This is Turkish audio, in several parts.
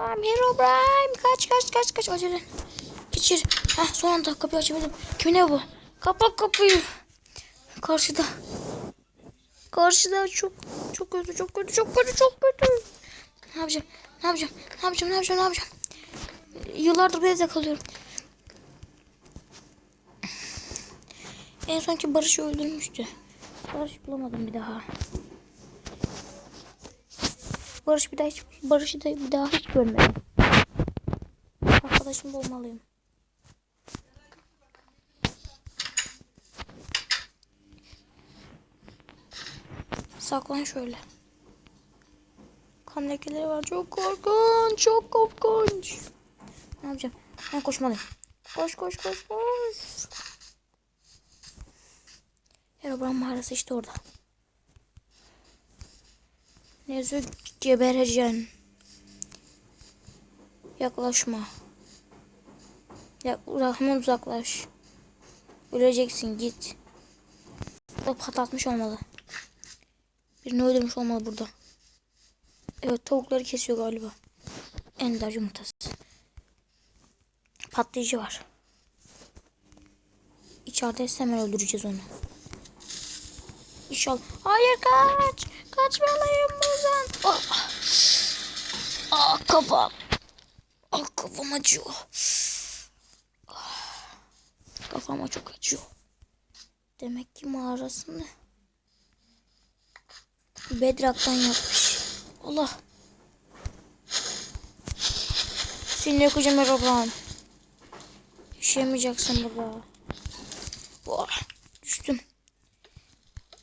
I'm Hero Prime. Kaç kaç kaç kaç acele. Geçir. Heh son anda kapıyı açabildim. Kimin evi bu? Kapat kapıyı. Karşıda. Karşıda çok çok kötü çok kötü çok kötü çok kötü. Ne yapacağım? Ne yapacağım? Ne yapacağım? Ne yapacağım? Ne yapacağım? Yıllardır bu evde kalıyorum. En sonki Barış'ı öldürmüştü. Barış bulamadım bir daha. Barış bir daha hiç, Barış'ı da bir daha hiç görmedim. Arkadaşım bulmalıyım. Saklan şöyle. Kan lekeleri var. Çok korkunç. Çok korkunç. Ne yapacağım? Ben koşmalıyım. Koş koş koş koş. Herobrine mağarası işte orada. Ne yazıyor? Gebereceksin. Yaklaşma. Ya uzaktan uzaklaş. Öleceksin git. O patlatmış olmalı. Birini öldürmüş olmalı burada. Evet tavukları kesiyor galiba. Ender yumurtası. Patlayıcı var. İçeride hemen öldüreceğiz onu. İnşallah. Hayır kaç. Kaçmalıyım buradan. Ah. Ah kafam. Ah kafam acıyor. Ah. Kafama çok acıyor. Demek ki mağarasını Bedrock'tan yapmış. Allah. Seni yakacağım Erobran. Yaşayamayacaksın burada. Oh, düştüm.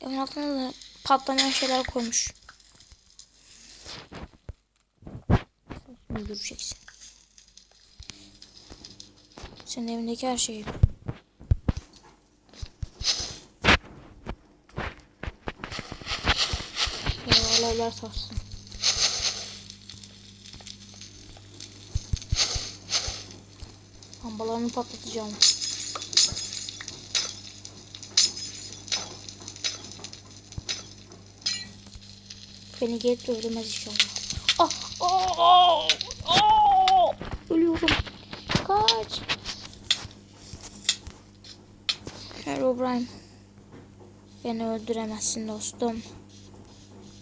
Evin altına da patlamayan şeyler koymuş. Şimdi göreceksin. Senin evindeki her şeyi. Ya alevler sarsın. Lambalarını patlatacağım. Beni gelip öldürmez inşallah. Ah! Ah! Ah! Ölüyorum. Kaç. Herobrine. Beni öldüremezsin dostum.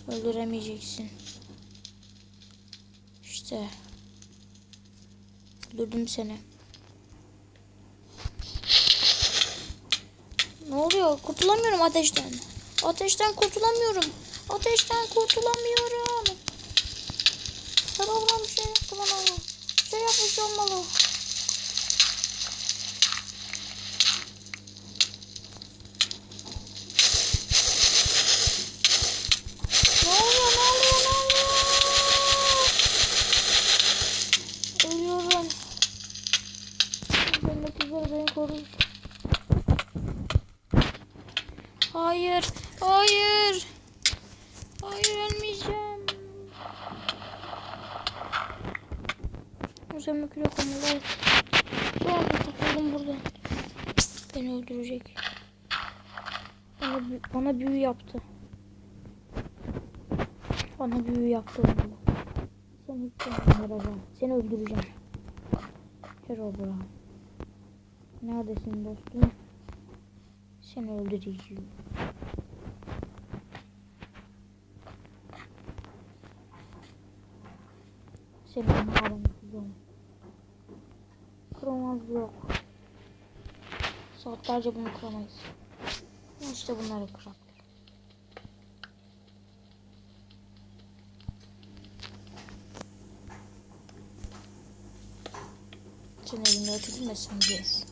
Öldüremeyeceksin. İşte. Öldürdüm seni. Ne oluyor? Kurtulamıyorum ateşten. Ateşten kurtulamıyorum. Ateşten kurtulamıyorum. Sarılmam bir şey. Bir şey yapmış olmalı. Ne oluyor? Ne oluyor? Ne oluyor? Ölüyorum. Cennet üzere beni korur. Hayır. Hayır. Hayır ölmeyeceğim. Üzerime kilo koymalı. Şu anda takıldım burada. Beni öldürecek. Bana, bana büyü yaptı. Bana büyü yaptı olmalı. Seni sevmiyorum. Seni öldüreceğim. Herobrine. Neredesin dostum? Seni öldüreceğim. Seni mağaranı Kıramaz yok. Saatlerce bunu kıramayız. İşte bunları kırak. Sen evinde sen gez.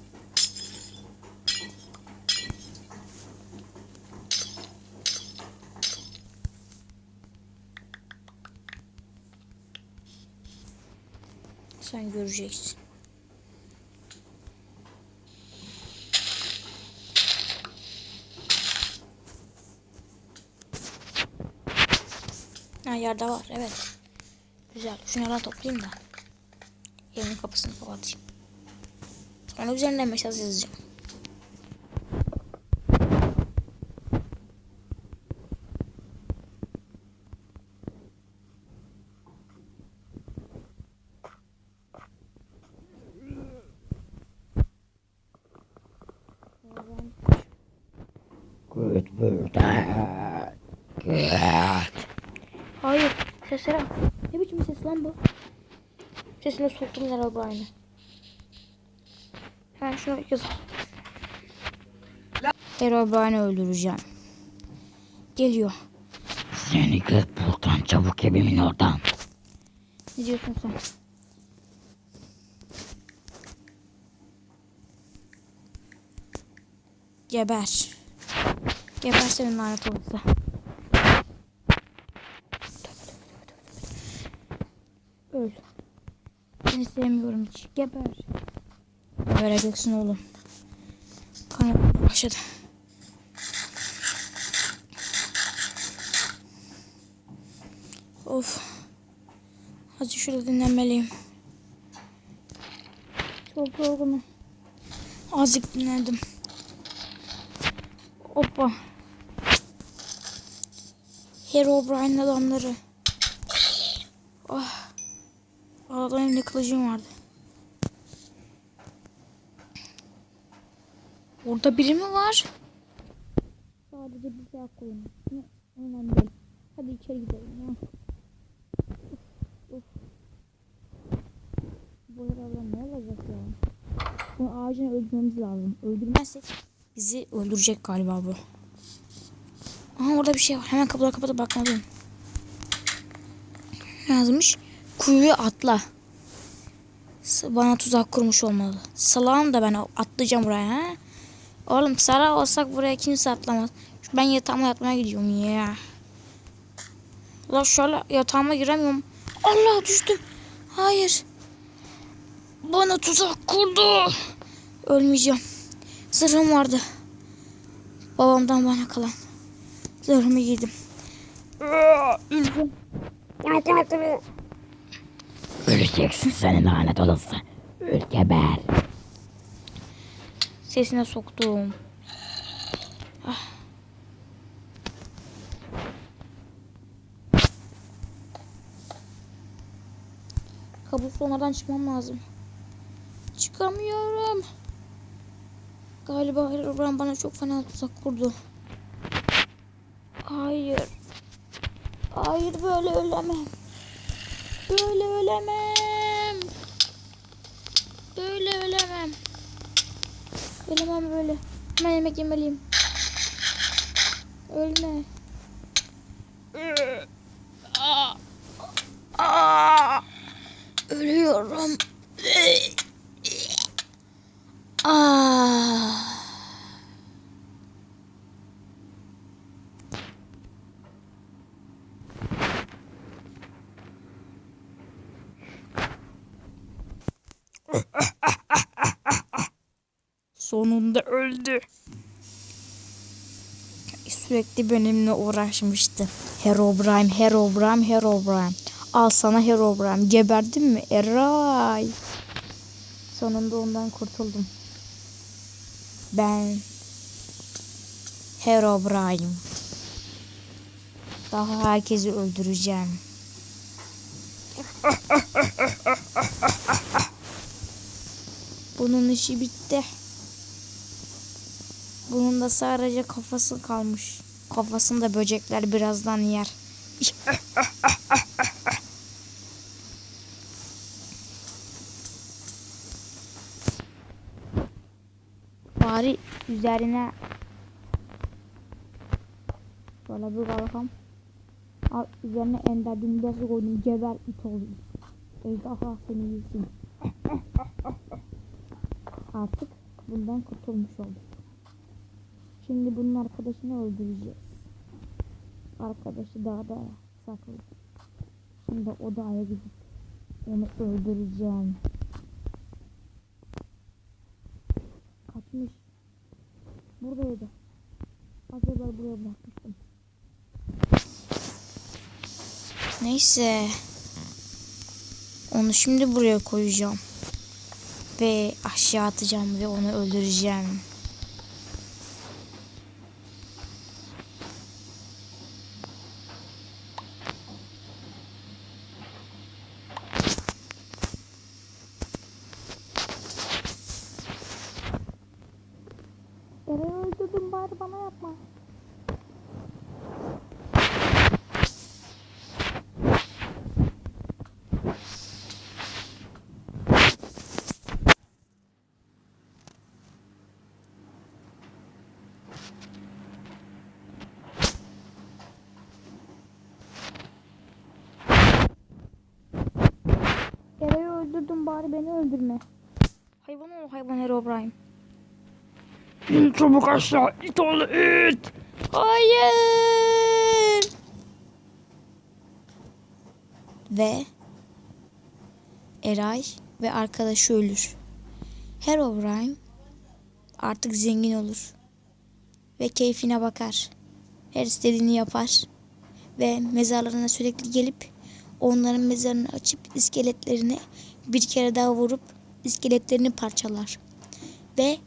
Sen göreceksin. Ha yerde var evet. Güzel. Şunları toplayayım da. Yemin kapısını kapatayım. Sonra üzerine mesaj yazacağım. Good bird. Good. Seslere bak. Ne biçim ses lan bu? Sesine soktum herhalde aynı. Hemen şunu yazalım. Herobrine'i öldüreceğim. Geliyor. Seni git buradan çabuk evimin oradan. Ne diyorsun sen? Geber. Geber senin lanet olası. Öl. Seni sevmiyorum hiç. Geber. Vereceksin oğlum. Kanat başladı. Of. Azıcık şurada dinlenmeliyim. Çok yorgunum. Azıcık dinlendim. Hoppa. Herobrine adamları. Oh. Ağda elimde kılıcım vardı. Orada biri mi var? Sadece bir şey koyun. Ne? Önemli değil. Hadi içeri gidelim ya. Bu herhalde ne olacak ya? Bu ağacını öldürmemiz lazım. Öldürmezsek bizi öldürecek galiba bu. Aha orada bir şey var. Hemen kapıları kapatıp bakmalıyım. Yazmış? Kuyuya atla. Bana tuzak kurmuş olmalı. Salağım da ben atlayacağım buraya ha. Oğlum sara olsak buraya kimse atlamaz. Ben yatağıma yatmaya gidiyorum ya. La şöyle yatağıma giremiyorum. Allah düştüm. Hayır. Bana tuzak kurdu. Ölmeyeceğim. Zırhım vardı. Babamdan bana kalan. Zırhımı giydim. Öleceğim. Öleceksin seni lanet olası. Öl geber. Sesine soktum. Ah. Kabustonlardan çıkmam lazım. Çıkamıyorum. Galiba Herobrine bana çok fena tuzak kurdu. Hayır. Hayır böyle ölemem. Böyle ölemem. Böyle ölemem. Ölemem böyle. Hemen yemek yemeliyim. Ölme. Ölüyorum. Ah. Sonunda öldü. Sürekli benimle uğraşmıştı. Herobrine, Herobrine, Herobrine. Al sana Herobrine. Geberdin mi? Eray. Sonunda ondan kurtuldum. Ben Herobrine. Daha herkesi öldüreceğim. Bunun işi bitti. Bunun da sadece kafası kalmış. Kafasını da böcekler birazdan yer. Bari üzerine şöyle bir kalkam. Al üzerine ender dümbesi koydum. Geber it oldum. Ejderha seni yesin. Artık bundan kurtulmuş oldum. Şimdi bunun arkadaşını öldüreceğiz. Arkadaşı dağda saklı. Şimdi o dağa gidip onu öldüreceğim. Kaçmış. Buradaydı. Evvel buraya bırakmıştım. Neyse. Onu şimdi buraya koyacağım. Ve aşağı atacağım ve onu öldüreceğim. Nereye öldürdün bari bana yapma. Öldürdün bari beni öldürme. Hayvan ol hayvan Herobrine. İn çabuk aşağı it oğlu it. Hayır. Ve Eray ve arkadaşı ölür. Herobrine artık zengin olur. Ve keyfine bakar. Her istediğini yapar. Ve mezarlarına sürekli gelip onların mezarını açıp iskeletlerini bir kere daha vurup iskeletlerini parçalar. Ve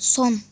son